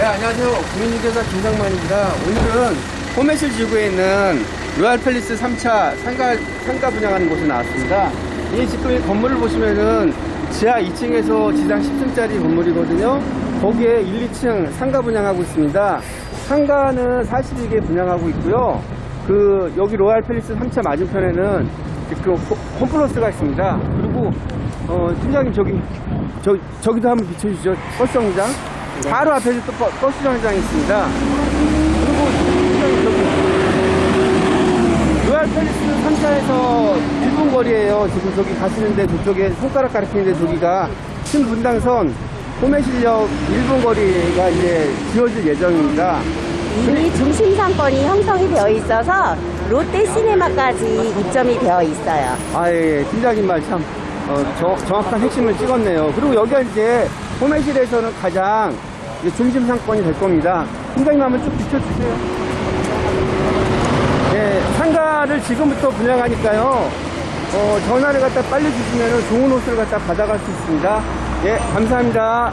네, 안녕하세요. 국민유교사 김상만입니다. 오늘은 호메실 지구에 있는 로얄 팰리스 3차 상가, 상가 분양하는 곳에 나왔습니다. 이 지금 이 건물을 보시면은 지하 2층에서 지상 10층짜리 건물이거든요. 거기에 1, 2층 상가 분양하고 있습니다. 상가는 42개 분양하고 있고요. 그, 여기 로얄 팰리스 3차 맞은편에는 그 호- 홈플러스가 있습니다. 그리고, 어, 팀장님 저기, 저, 저기도 한번. 버스 정류 장. 바로 앞에서 또 버- 버스 정류장이 있습니다. 그리고 로얄 팰리스 3차에서 1분 거리에요. 지금 저기 가시는데 저쪽에 손가락 가리키는데 저기가 신분당선 호매실역 1분 거리가 이제 지어질 예정입니다. 이미 중심 상권이 형성이 되어 있어서 롯데 시네마까지 입점이 되어 있어요. 아, 예, 예. 팀장님 말 참, 어, 정, 정확한 핵심을 찍었네요. 그리고 여기가 이제 호매실에서는 가장 이제 중심 상권이 될 겁니다. 팀장님 한번 쭉 비춰주세요. 예, 상가를 지금부터 분양하니까요. 어, 전화를 갖다 빨리 주시면 좋은 옷을 갖다 받아갈 수 있습니다. 예, 감사합니다.